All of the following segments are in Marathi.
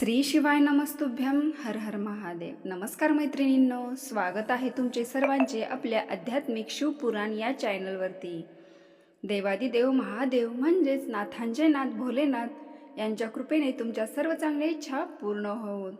श्री शिवाय नमस्तुभ्यम हर हर महादेव. नमस्कार मैत्रिणींनो स्वागत आहे तुमचे सर्वांचे आपल्या आध्यात्मिक शिवपुराण या चॅनलवरती. देवादिदेव महादेव म्हणजेच नाथांचे नाथ भोलेनाथ यांच्या कृपेने तुमच्या सर्व चांगल्या इच्छा पूर्ण होऊन.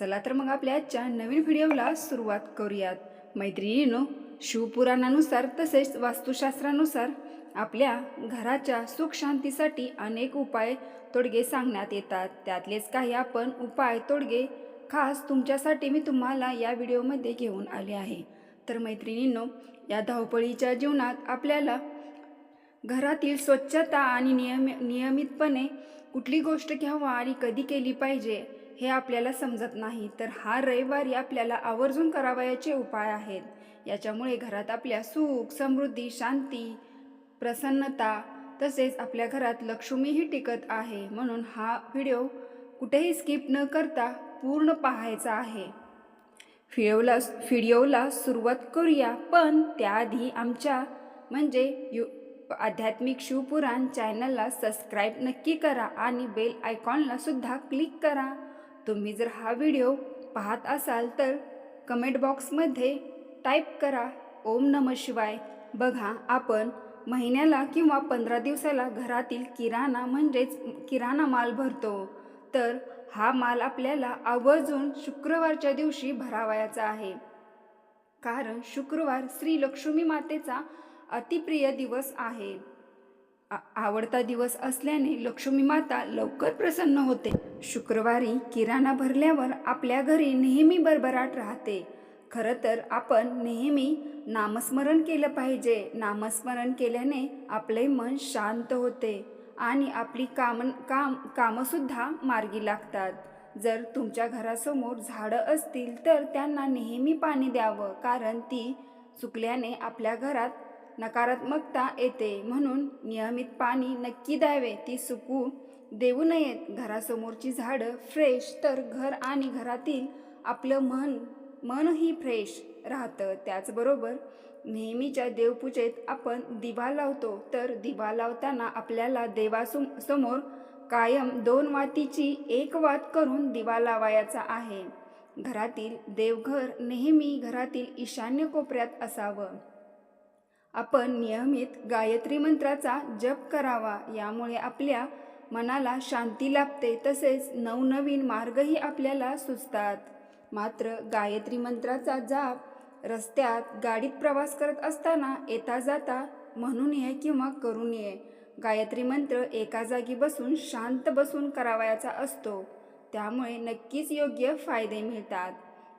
चला तर मग आपल्या आजच्या नवीन व्हिडिओला सुरुवात करूयात. मैत्रिणींनो शिवपुराणानुसार तसेच वास्तुशास्त्रानुसार आपल्या घराच्या सुखशांतीसाठी अनेक उपाय तोडगे सांगण्यात येतात. त्यातलेच काही आपण उपाय तोडगे खास तुमच्यासाठी मी तुम्हाला या व्हिडिओमध्ये घेऊन आले आहे. तर मैत्रिणींनो या धावपळीच्या जीवनात आपल्याला घरातील स्वच्छता आणि नियम नियमितपणे कुठली गोष्ट घ्यावा आणि कधी केली पाहिजे हे आपल्याला समजत नाही. तर हा रविवारी आपल्याला आवर्जून करावयाचे उपाय आहेत. याच्यामुळे घरात आपल्या सुख समृद्धी शांती प्रसन्नता तसेच आपल्या घरात लक्ष्मीही टिकत आहे म्हणून हा व्हिडिओ कुठेही स्किप न करता पूर्ण पाहायचा आहे. व्हिडिओला व्हिडिओला सुरुवात करूया पण त्याआधी आमच्या म्हणजे यू आध्यात्मिक शिवपुराण चॅनलला सबस्क्राईब नक्की करा आणि बेल आयकॉनला सुद्धा क्लिक करा. तुम्ही जर हा व्हिडिओ पाहत असाल तर कमेंट बॉक्समध्ये टाईप करा ओम नम शिवाय. बघा आपण महिन्याला किंवा पंधरा दिवसाला घरातील किराणा म्हणजेच किराणा माल भरतो. तर हा माल आपल्याला आवर्जून शुक्रवारच्या दिवशी भरावयाचा आहे. कारण शुक्रवार श्री लक्ष्मी मातेचा अतिप्रिय दिवस आहे. आवडता दिवस असल्याने लक्ष्मी माता लवकर प्रसन्न होते. शुक्रवारी किराणा भरल्यावर आपल्या घरी नेहमी भरभराट राहते. खरं तर आपण नेहमी नामस्मरण केलं पाहिजे. नामस्मरण केल्याने आपले मन शांत होते आणि आपली काम काम कामंसुद्धा मार्गी लागतात. जर तुमच्या घरासमोर झाडं असतील तर त्यांना नेहमी पाणी द्यावं कारण ती चुकल्याने आपल्या घरात नकारात्मकता येते. म्हणून नियमित पाणी नक्की द्यावे. ती सुकू देऊ नयेत. घरासमोरची झाडं फ्रेश तर घर आणि घरातील आपलं मन मनही फ्रेश राहतं त्याचबरोबर नेहमीच्या देवपूजेत आपण दिवा लावतो तर दिवा लावताना आपल्याला देवासम समोर कायम दोन वातीची एक वात करून दिवा लावायचा आहे. घरातील देवघर नेहमी घरातील ईशान्य कोपऱ्यात असावं. आपण नियमित गायत्री मंत्राचा जप करावा यामुळे आपल्या मनाला शांती लाभते तसेच नवनवीन मार्गही आपल्याला सुचतात. मात्र गायत्री मंत्राचा जाप रस्त्यात गाडीत प्रवास करत असताना येता जाता म्हणून ये किंवा करून ये. गायत्री मंत्र एका जागी बसून शांत बसून करावयाचा असतो. त्यामुळे नक्कीच योग्य फायदे मिळतात.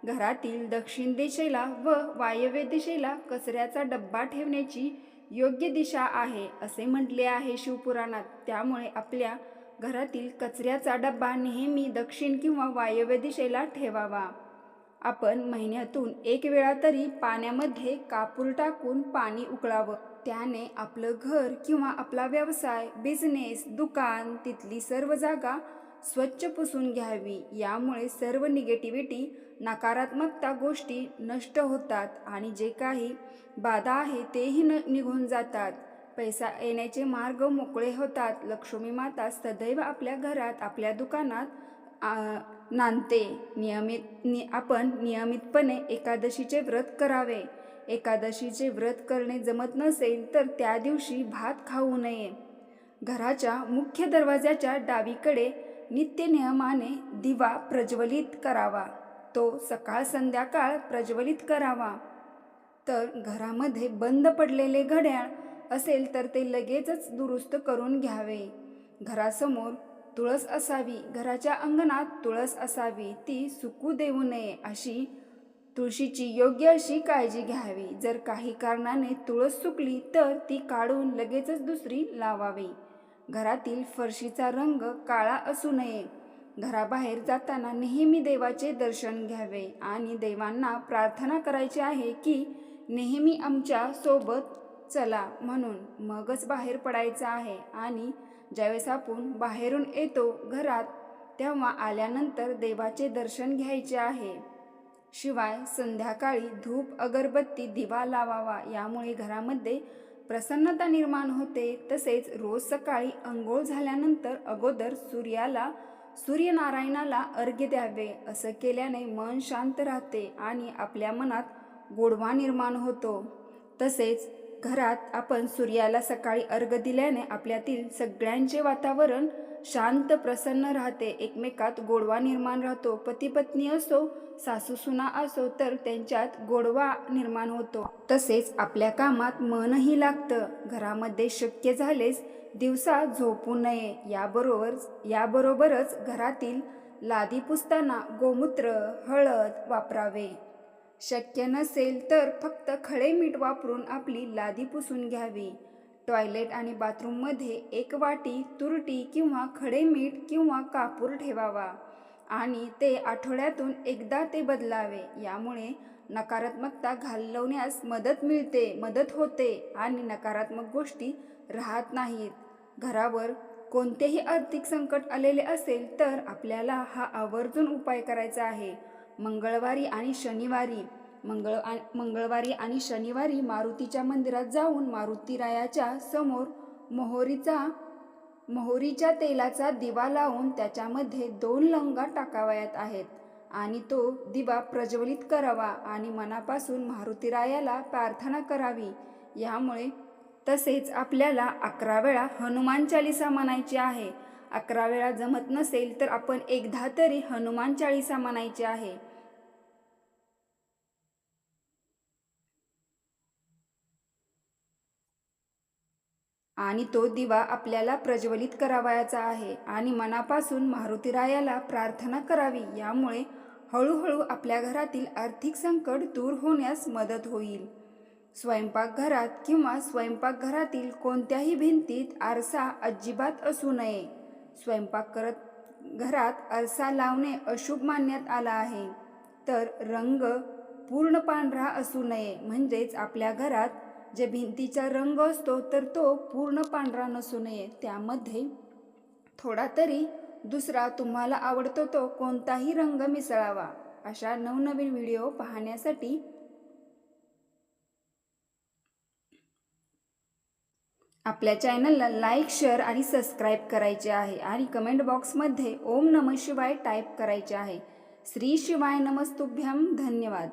घरातील दक्षिण दिशेला व वायव्य दिशेला कचऱ्याचा डब्बा ठेवण्याची योग्य दिशा आहे असे म्हटले आहे शिवपुराणात. त्यामुळे आपल्या घरातील कचऱ्याचा डब्बा नेहमी दक्षिण किंवा वायव्य दिशेला ठेवावा. आपण महिन्यातून एक वेळा तरी पाण्यामध्ये कापूर टाकून पाणी उकळावं. त्याने आपलं घर किंवा आपला व्यवसाय बिझनेस दुकान तिथली सर्व जागा स्वच्छ पुसून घ्यावी. यामुळे सर्व निगेटिव्हिटी नकारात्मकता गोष्टी नष्ट होतात आणि जे काही बाधा आहे तेही न निघून जातात. पैसा येण्याचे मार्ग मोकळे होतात. लक्ष्मी माता सदैव आपल्या घरात आपल्या दुकानात नांदते. नियमित नि आपण नियमितपणे एकादशीचे व्रत करावे. एकादशीचे व्रत करणे जमत नसेल तर त्या दिवशी भात खाऊ नये. घराच्या मुख्य दरवाजाच्या डावीकडे नित्य नियमाने दिवा प्रज्वलित करावा. तो सकाळ संध्याकाळ प्रज्वलित करावा. तर घरामध्ये बंद पडलेले घड्याळ असेल तर ते लगेचच दुरुस्त करून घ्यावे. घरासमोर तुळस असावी घराच्या अंगणात तुळस असावी ती सुकू देऊ नये अशी तुळशीची योग्य अशी काळजी घ्यावी. जर काही कारणाने तुळस सुकली तर ती काढून लगेचच दुसरी लावावी. घरातील फरशीचा रंग काळा असू नये. घराबाहेर जाताना नेहमी देवाचे दर्शन घ्यावे आणि देवांना प्रार्थना करायची आहे की नेहमी आमच्यासोबत चला म्हणून मगच बाहेर पडायचं आहे आणि ज्यावेळेस आपण बाहेरून येतो घरात तेव्हा आल्यानंतर देवाचे दर्शन घ्यायचे आहे. शिवाय संध्याकाळी धूप अगरबत्ती दिवा लावावा यामुळे घरामध्ये प्रसन्नता निर्माण होते. तसेच रोज सकाळी अंघोळ झाल्यानंतर अगोदर सूर्याला सूर्यनारायणाला अर्घ्य द्यावे असं केल्याने मन शांत राहते आणि आपल्या मनात गोडवा निर्माण होतो. तसेच घरात आपण सूर्याला सकाळी अर्घ दिल्याने आपल्यातील सगळ्यांचे वातावरण शांत प्रसन्न राहते. एकमेकात गोडवा निर्माण राहतो. पती पत्नी असो सासू सुना असो तर त्यांच्यात गोडवा निर्माण होतो. तसेच आपल्या कामात मनही लागतं. घरामध्ये शक्य झालेच दिवसा झोपू नये. याबरोबर याबरोबरच घरातील लादी पुसताना गोमूत्र हळद वापरावे. शक्य नसेल तर फक्त खडे मीठ वापरून आपली लादी पुसून घ्यावी. टॉयलेट आणि बाथरूममध्ये एक वाटी तुरटी किंवा खडे मीठ किंवा कापूर ठेवावा आणि ते आठवड्यातून एकदा ते बदलावे. यामुळे नकारात्मकता घालवण्यास मदत मिळते मदत होते आणि नकारात्मक गोष्टी राहत नाहीत. घरावर कोणतेही आर्थिक संकट आलेले असेल तर आपल्याला हा आवर्जून उपाय करायचा आहे. मंगळवारी आणि शनिवारी मंगळ मंगळवारी आणि शनिवारी मारुतीच्या मंदिरात जाऊन मारुतीरायाच्या समोर मोहरीचा मोहरीच्या तेलाचा दिवा लावून त्याच्यामध्ये दोन लंगा टाकावयात आहेत आणि तो दिवा प्रज्वलित करावा आणि मनापासून मारुतीरायाला प्रार्थना करावी. यामुळे तसेच आपल्याला अकरा वेळा हनुमान चालिसा म्हणायची आहे. अकरा वेळा जमत नसेल तर आपण एकदा तरी हनुमान चालिसा म्हणायची आहे. आणि तो दिवा आपल्याला प्रज्वलित करावयाचा आहे आणि मनापासून मारुतीरायाला प्रार्थना करावी यामुळे हळूहळू आपल्या घरातील आर्थिक संकट दूर होण्यास मदत होईल. स्वयंपाकघरात किंवा स्वयंपाकघरातील कोणत्याही भिंतीत आरसा अजिबात असू नये. स्वयंपाक करत घरात आरसा लावणे अशुभ मानण्यात आला आहे. तर रंग पूर्ण पांढरा असू नये म्हणजेच आपल्या घरात जे भिंतीचा रंग असतो तर तो पूर्ण पांढरा नसू नये. त्यामध्ये थोडा तरी दुसरा तुम्हाला आवडतो तो कोणताही रंग मिसळावा. अशा नवनवीन व्हिडिओ पाहण्यासाठी आपल्या चॅनलला लाईक शेअर आणि सबस्क्राईब करायचे आहे आणि कमेंट बॉक्समध्ये ओम नम शिवाय टाईप करायचे आहे. श्री शिवाय नमस्तुभ्यम धन्यवाद.